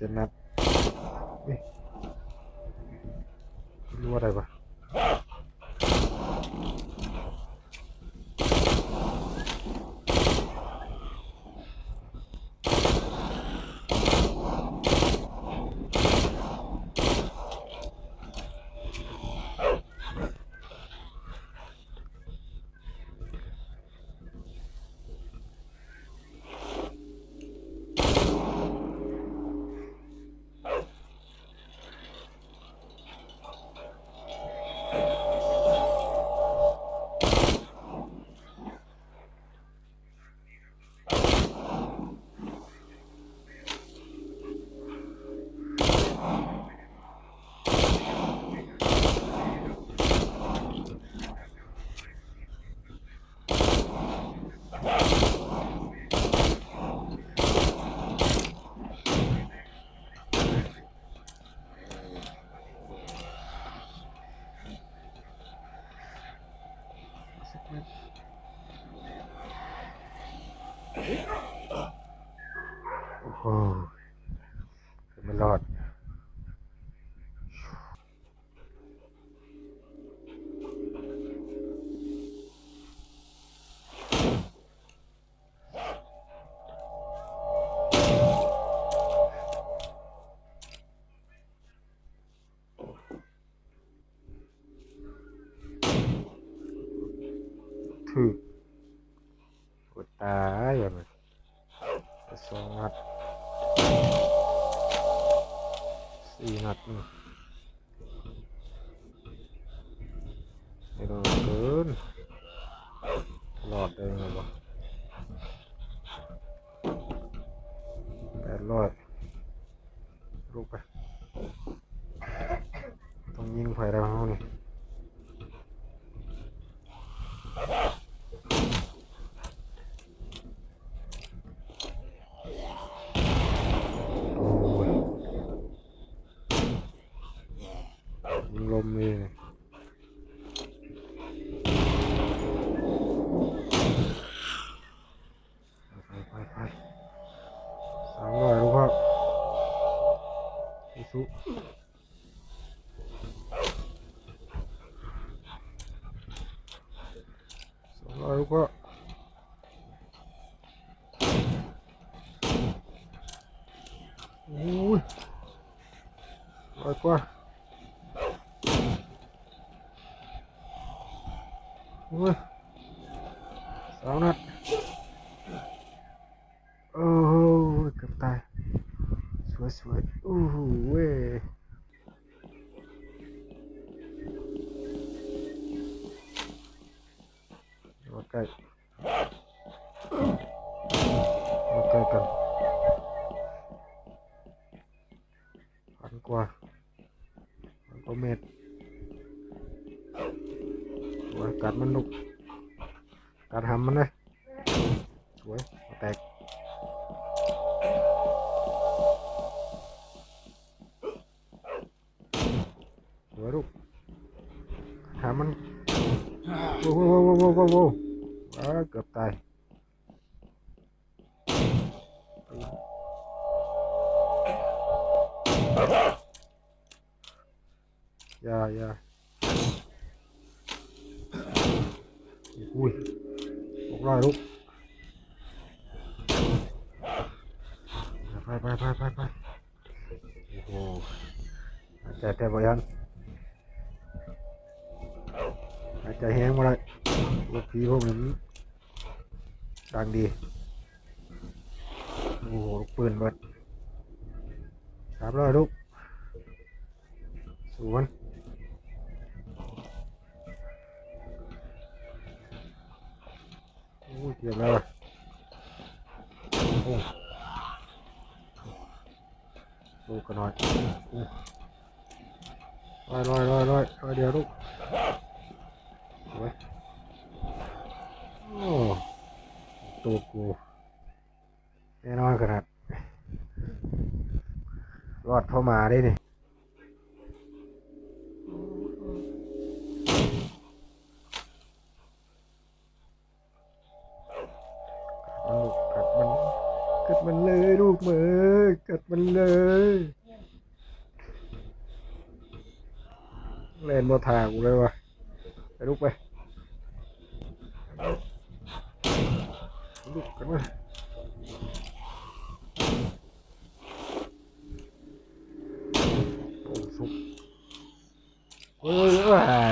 จะนัดนี่รู้อะไรปะโอ้โหไม่รอดถือตายอย่างนี้สงัด สี่นัดนี่ไม่โดนเกินหลอดได้ไงวะแปดร้อยลูกไปต้องยิงไฟแล้วนี่ โอ้ยยิง ลมเลยไปไปไปสามร้อยลูกครับอิสุสองร้อยลูกครับโอ้ยร้อยกว่า โอ้ยสามนัดโอ้โหเกือบตายส วยสวยๆโอ้โหเว้ยมาใกล้มาใกล้กันพันกว่าพันกว่าเมตรสวยกัดมันลุกกัดหำมันเลยสวยมาแตกสวยลูกหามันโว้โว้โว้โว้โว้โว้ว้าเกือบตายอย่าอย่าอุ้ยหก รอยลูกไปไปไปไปไปโอ้โหหายใจแทบไม่ทันหายใจแห้งมาเลยพวกผีพวกนี้ดังดี โอ้โหลูกปืนเบิดสามร้อยลูกสวน โอ้ยเจ็บแล้วโอ้ลูกกันหน่อยโอ้ร้อยร้อยร้อยร้อยร้อยเดียวลูกสวยโอ้ตัวกูแน่นอนขนาด รอดเข้ามาได้นี่ กัดมันเลยลูกเมือกัดมันเลยเล่นมาทางกูเลยวะไปลูกไปลูกกันมาโอ้สุกเย